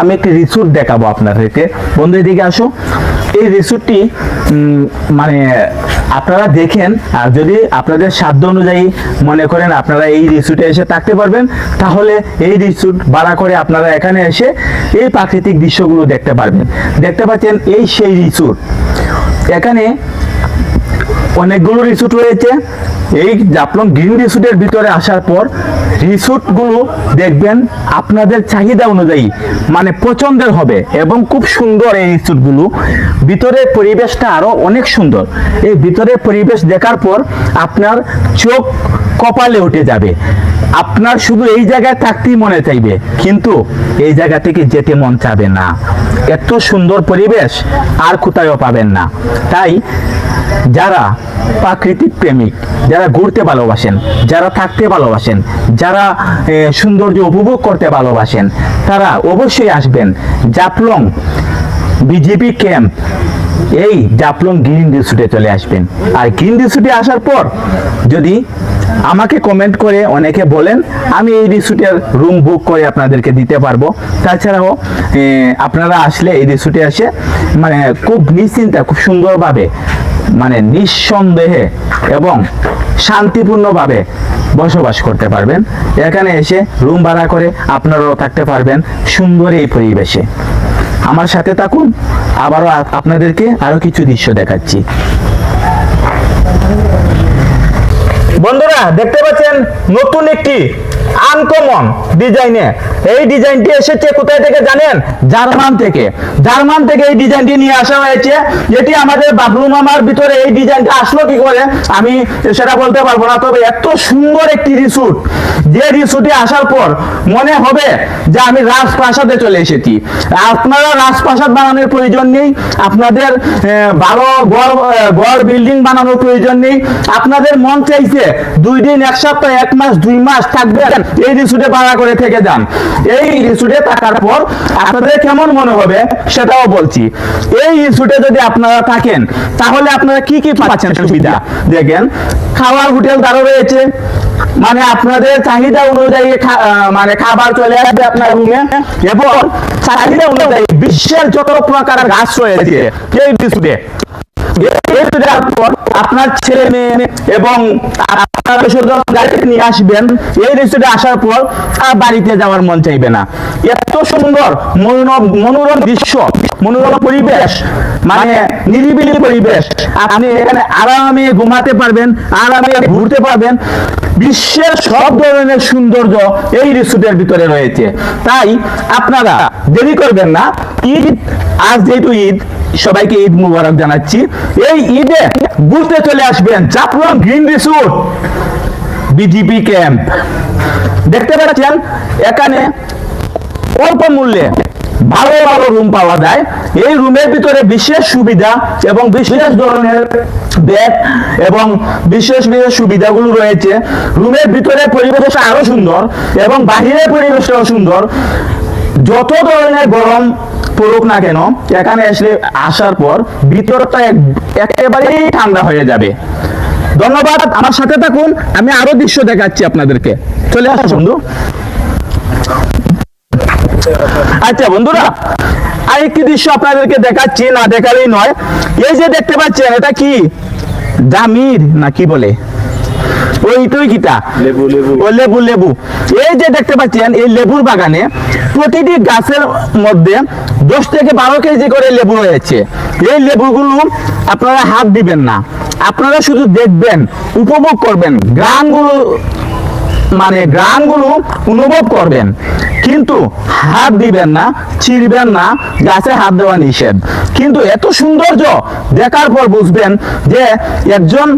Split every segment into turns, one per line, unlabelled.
আমি একটি রিসোর্ট দেখাবো আপনাদেরকে। বন্ধু, এদিকে আসো। এই রিসোর্টটি মানে আপনারা দেখেন, আর যদি আপনাদের সাধ্য অনুযায়ী মনে করেন আপনারা এই রিসোর্টে এসে থাকতে পারবেন, তাহলে এই রিসোর্ট ভাড়া করে আপনারা এখানে এসে এই প্রাকৃতিক দৃশ্যগুলো দেখতে পারবেন। দেখতে পাচ্ছেন, এই সেই রিসোর্ট এখানে অনেকগুলো রিসোর্ট রয়েছে। এই জাপলং গ্রিন রিসোর্টের ভিতরে আসার পর রিসোর্টগুলো দেখবেন আপনাদের চাহিদা অনুযায়ী মানে পছন্দের হবে এবং খুব সুন্দর এই রিসোর্টগুলো। ভিতরের পরিবেশটা আরও অনেক সুন্দর। এই ভিতরের পরিবেশ দেখার পর আপনার চোখ কপালে উঠে যাবে। আপনার শুধু এই জায়গায় থাকতেই মনে চাইবে, কিন্তু এই জায়গা থেকে যেতে মন চাবে না। এত সুন্দর পরিবেশ আর কোথায়ও পাবেন না। তাই যারা প্রাকৃতিক প্রেমিক, যারা ঘুরতে ভালোবাসেন, যারা থাকতে ভালোবাসেন, যারা সৌন্দর্য উপভোগ করতে ভালোবাসেন, তারা অবশ্যই আসবেন জাপলং বিজেপি ক্যাম্প। এই জাপলং গ্রিন রিসুটে চলে আসবেন। আর গ্রিন রিসুটে আসার পর যদি আমাকে কমেন্ট করে অনেকে বলেন, আমি এই রিসুটের রুম বুক করে আপনাদেরকে দিতে পারব। তাছাড়াও আপনারা আসলে এই রিসুটে আসে মানে খুব নিশ্চিন্তা, খুব সুন্দরভাবে মানে নিঃসন্দেহে এবং শান্তিপূর্ণভাবে বসবাস করতে পারবেন। এখানে এসে রুম ভাড়া করে আপনারাও থাকতে পারবেন সুন্দর এই পরিবেশে। আমার সাথে থাকুন, আবারও আপনাদেরকে আরও কিছু দৃশ্য দেখাচ্ছি। বন্ধুরা দেখতে পাচ্ছেন নতুন একটি আনকমন ডিজাইনে এই ডিজাইনটি এসেছে কোথায় থেকে জানেন? জার্মান থেকে। জার্মান থেকে এই ডিজাইনটি নিয়ে আসা হয়েছে। এটি আমাদের বাবলু মামার ভিতরে এই ডিজাইনটা আসলো কি করে? আমি সেটা বলতে পারব না, তবে এত সুন্দর একটি রিসুট যে রিসুটে আসার পর মনে হবে যে আমি রাজপ্রাসাদে চলে এসেছি। আপনারা রাজপ্রাসাদ বানানোর প্রয়োজন নেই, আপনাদের ভালো গড় গড় বিল্ডিং বানানোর প্রয়োজন নেই। আপনাদের মন চাইছে দুই দিন, এক সপ্তাহ, এক মাস, দুই মাস থাকবেন এই রিসুটে ভাড়া করে থেকে যান। এই রিসুটে থাকার পর আপনাদের কেমন মনে হবে সেটাও বলছি। এই রিসুটে যদি আপনারা থাকেন, তাহলে আপনারা কি কি পাচ্ছেন সুবিধা? দেখেন, খাওয়ার হোটেল তারও রয়েছে। মানে আপনাদের চাহিদা অনুযায়ী মানে খাবার চলে আসবে আপনার রুমে এবং চাহিদা অনুযায়ী বিশ্বের যত প্রকার গাছ রয়েছে এই রিসুটে আপনার ছেলে মেয়ে এবং মন আরামে ঘুমাতে পারবেন, আরামে ঘুরতে পারবেন। বিশ্বের সব ধরনের সৌন্দর্য এই রিসোর্টের ভিতরে রয়েছে। তাই আপনারা দেরি করবেন না। ঈদ, আজ যেহেতু ঈদ সবাইকে ঈদ মুবারক জানাচ্ছি। এই ঈদে ঘুরতে চলে আসবেন Chaplong green resort BGP camp. দেখতে পাচ্ছেন, এখানে অল্প মূল্যে ভালো ভালো রুম পাওয়া যায়। এই রুমের ভিতরে বিশেষ সুবিধা এবং বিশেষ ধরনের বেড এবং বিশেষ বিশেষ সুবিধাগুলো রয়েছে। রুমের ভিতরে পরিবেশ আরও সুন্দর এবং বাহিরের পরিবেশটাও সুন্দর। যত ধরনের গরম পড়ুক না কেন এখানে এসে আসার পর ভিতরটা এক- একেবারেই ঠান্ডা হয়ে যাবে। ধন্যবাদ আমার সাথে থাকুন আমি আরও দৃশ্য দেখাচ্ছি আপনাদেরকে। চলে আসো বন্ধু। আচ্ছা বন্ধুরা আরেকটি দৃশ্য আপনাদেরকে দেখাচ্ছি না দেখালেই নয়। এই যে দেখতে পাচ্ছেন এটা কি? জামির না কি বলে? ওই তুই কিটা
লেবু লেবু।
ও লেবু লেবু। এই যে দেখতে পাচ্ছেন, এই লেবুর বাগানে প্রতিটি গাছের মধ্যে দশ থেকে বারো কেজি করে লেবু রয়েছে। এই লেবুগুলো আপনারা হাত দিবেন না। আপনারা শুধু দেখবেন, উপভোগ করবেন। গ্রামগুলো মানে গ্রামগুলো অনুভব করবেন। কিন্তু হাত দিবেন না ছিঁড়বেন না, গাছে হাত দেওয়া নিষেধ। কিন্তু এত সৌন্দর্য দেখার পর বুঝবেন যে একজন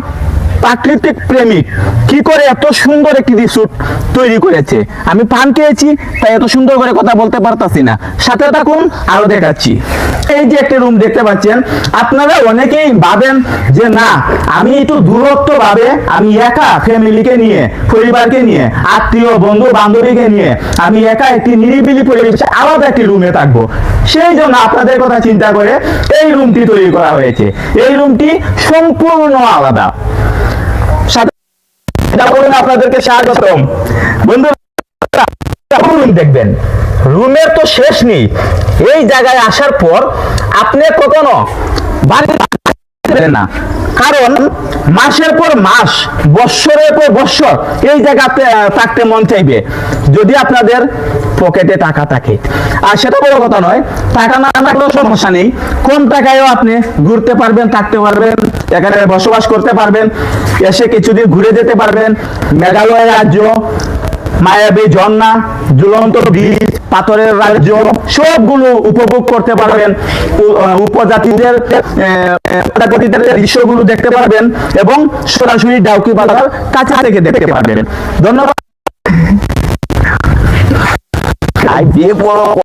প্রাকৃতিক প্রেমিক কি করে এত সুন্দর একটি রিসোর্ট তৈরি করেছে? আমি পান খেয়েছি, তাই এত সুন্দর করে কথা বলতে পারতাছি না। সাথে থাকুন, আরও দেখাচ্ছি। এই যে একটি রুম দেখতে পাচ্ছেন, আপনারা অনেকেই ভাবেন যে, না, আমি একটু দূরত্ব ভাবে, আমি একা ফ্যামিলিকে নিয়ে, পরিবারকে নিয়ে, আত্মীয় বন্ধু বান্ধবীকে নিয়ে, আমি একা একটি নিরিবিলি পরিবেশে আলাদা একটি রুমে থাকব। সেই জন্য আপনাদের কথা চিন্তা করে এই রুমটি তৈরি করা হয়েছে। এই রুমটি সম্পূর্ণ আলাদা। আপনাদেরকে বন্ধু দেখবেন, রুমের তো শেষ নেই। এই জায়গায় আসার পর আপনি কখনো না। কারণ মাসের পর মাস, বৎসরের পর বৎসর এই জায়গাতে থাকতে মন চাইবে। যদি আপনাদের পকেটে টাকা থাকে। আর সেটা বড় কথা নয়, টাকা না থাকলেও সমস্যা নেই। কম টাকায়ও আপনি ঘুরতে পারবেন, থাকতে পারবেন, এখানে বসবাস করতে পারবেন, এসে কিছুদিন ঘুরে যেতে পারবেন। মেঘালয় রাজ্য, মায়াবী ঝর্ণা, ঝুলন্ত ব্রিজ পাথরের রাজ্য, সবগুলো উপভোগ করতে পারবেন। উপজাতিদের উপজাতিদের দৃশ্যগুলো দেখতে পারবেন এবং সরাসরি ডাউকি বাজার কাছে থেকে দেখতে পারবেন। ধন্যবাদ। 你别播了。